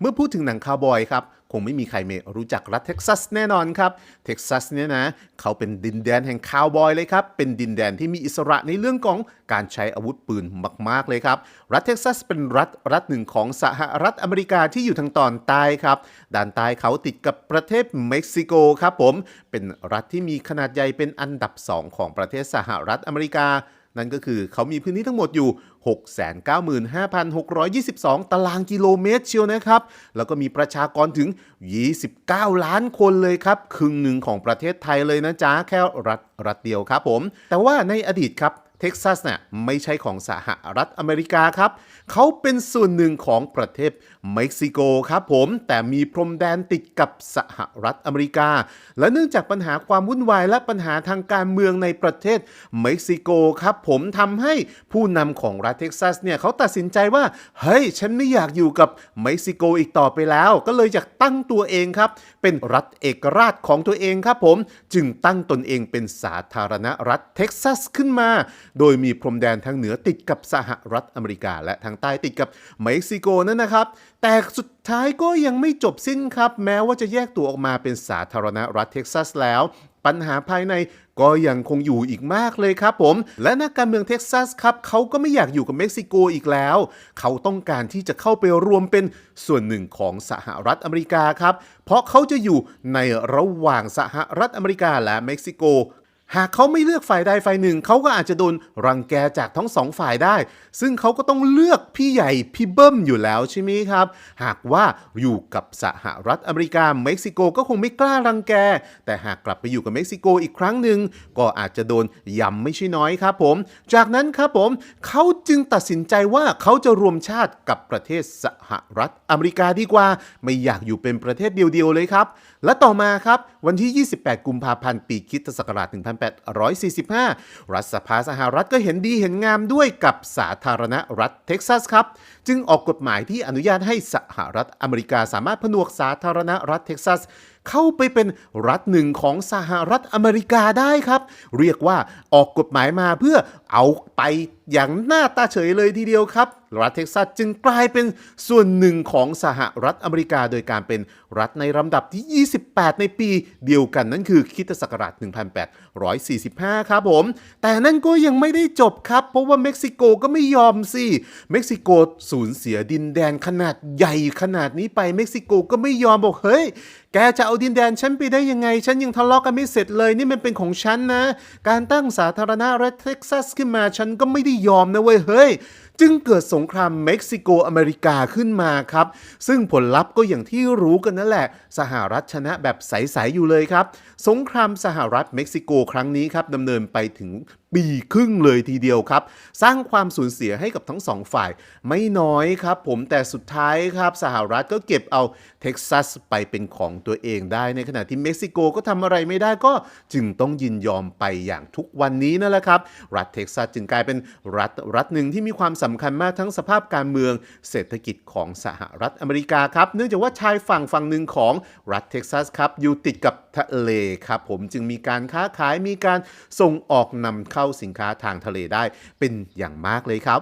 เมื่อพูดถึงหนังคาวบอยครับ คงไม่มีใครไม่รู้จักรัฐเท็กซัสแน่นอนครับเท็กซัสเนี่ยนะเขาเป็นดินแดนแห่งคาวบอยเลยครับ เป็นดินแดนที่มีอิสระในเรื่องของการใช้อาวุธปืนมากๆเลยครับ รัฐเท็กซัสเป็นรัฐรัฐหนึ่งของสหรัฐอเมริกาที่อยู่ทางตอนใต้ครับด้านใต้เขาติดกับประเทศเม็กซิโกครับผมเป็นรัฐที่มีขนาดใหญ่เป็นอันดับ 2 ของประเทศสหรัฐอเมริกา นั่นก็คือเขามีพื้นที่ทั้งหมดอยู่ 695,622 ตารางกิโลเมตรเชียวนะครับ แล้วก็มีประชากรถึง 29 ล้านคนเลยครับ ครึ่งหนึ่งของประเทศไทยเลยนะจ๊ะ แค่รัฐรัฐเดียวครับผม แต่ว่าในอดีตครับ เท็กซัสเนี่ยไม่ใช่ของสหรัฐอเมริกาครับ เขาเป็นส่วนหนึ่งของประเทศเม็กซิโกครับผม แต่มีพรมแดนติดกับสหรัฐอเมริกา และเนื่องจากปัญหาความวุ่นวายและปัญหาทางการเมืองในประเทศเม็กซิโกครับผมทำให้ผู้นำของรัฐเท็กซัสเนี่ยเขาตัดสินใจว่า เฮ้ย ฉันไม่อยากอยู่กับเม็กซิโกอีกต่อไปแล้ว ก็เลยอยากตั้งตัวเองครับ เป็นรัฐเอกราชของตัวเองครับผม จึงตั้งตนเองเป็นสาธารณรัฐเท็กซัสขึ้นมาโดยมีพรมแดนทางเหนือติดกับสหรัฐอเมริกา และทางใต้ติดกับเม็กซิโกนั่นนะครับ แต่สุดท้ายก็ยังไม่จบสิ้นครับ แม้ว่าจะแยกตัวออกมาเป็นสาธารณรัฐเท็กซัสแล้ว ปัญหาภายในก็ยังคงอยู่อีกมากเลยครับผม และนักการเมืองเท็กซัสครับเขาก็ไม่อยากอยู่กับเม็กซิโกอีกแล้ว เขาต้องการที่จะเข้าไปรวมเป็นส่วนหนึ่งของสหรัฐอเมริกาครับ เพราะเขาจะอยู่ในระหว่างสหรัฐอเมริกาและเม็กซิโก หากเขาไม่เลือกฝ่ายใดฝ่ายหนึ่ง เขาก็อาจจะโดนรังแกจากทั้งสองฝ่ายได้ ซึ่งเขาก็ต้องเลือกพี่ใหญ่พี่เบิ้มอยู่แล้วใช่ไหมครับ หากว่าอยู่กับสหรัฐอเมริกาเม็กซิโกก็คงไม่กล้ารังแก แต่หากกลับไปอยู่กับเม็กซิโกอีกครั้งหนึ่งก็อาจจะโดนยำไม่ใช่น้อยครับผม จากนั้นครับผมเขาจึงตัดสินใจว่าเขาจะรวมชาติกับประเทศสหรัฐอเมริกาดีกว่า ไม่อยากอยู่เป็นประเทศเดียวๆเลยครับ และต่อมาครับวันที่ 28 กุมภาพันธ์ปีคริสตศักราช1845 รัฐสภาสหรัฐก็เห็นดีเห็นงามด้วยกับสาธารณรัฐเท็กซัสครับ จึงออกกฎหมายที่อนุญาตให้สหรัฐอเมริกาสามารถผนวกสาธารณรัฐเท็กซัสเข้าไปเป็นรัฐหนึ่งของสหรัฐอเมริกาได้ครับ เรียกว่าออกกฎหมายมาเพื่อเอาไปอย่างหน้าตาเฉยเลยทีเดียวครับ รัฐเท็กซัสจึงกลายเป็นส่วนหนึ่งของสหรัฐอเมริกา โดยการเป็นรัฐในลำดับที่ 28 ในปีเดียวกันนั่นคือคิตศักราช 1845 ครับผม แต่นั่นก็ยังไม่ได้จบครับ เพราะว่าเม็กซิโกก็ไม่ยอมสิ เม็กซิโกสูญเสียดินแดนขนาดใหญ่ขนาดนี้ไปเม็กซิโกก็ไม่ยอมบอกเฮ้ย แกจะเอาดินแดนฉันไปได้ยังไง ฉันยังทะเลาะกันไม่เสร็จเลย นี่มันเป็นของฉันนะ การตั้งสาธารณรัฐเท็กซัสขึ้นมาฉันก็ไม่ได้ยอมนะเว้ยเฮ้ย จึงเกิดสงครามเม็กซิโกอเมริกาขึ้นมาครับ ซึ่งผลลัพธ์ก็อย่างที่รู้กันนั่นแหละ สหรัฐชนะแบบใส ๆ อยู่เลยครับ สงครามสหรัฐเม็กซิโกครั้งนี้ครับดำเนินไปถึง ปีครึ่งเลยทีเดียวครับ สร้างความสูญเสียให้กับทั้งสองฝ่าย ไม่น้อยครับ ผมแต่สุดท้ายครับสหรัฐก็เก็บเอาเท็กซัสไปเป็นของตัวเองได้ในขณะที่เม็กซิโกก็ทำอะไรไม่ได้ก็จึงต้องยินยอมไปอย่างทุกวันนี้นั่นแหละครับ รัฐเท็กซัสจึงกลายเป็นรัฐรัฐหนึ่งที่มีความสำคัญมากทั้งสภาพการเมือง เศรษฐกิจของสหรัฐอเมริกาครับ เนื่องจากว่าชายฝั่งฝั่งหนึ่งของรัฐเท็กซัสครับอยู่ติดกับทะเลครับผมจึงมีการค้าขายมีการส่งออกนำเข้าสินค้าทางทะเลได้เป็นอย่างมากเลยครับ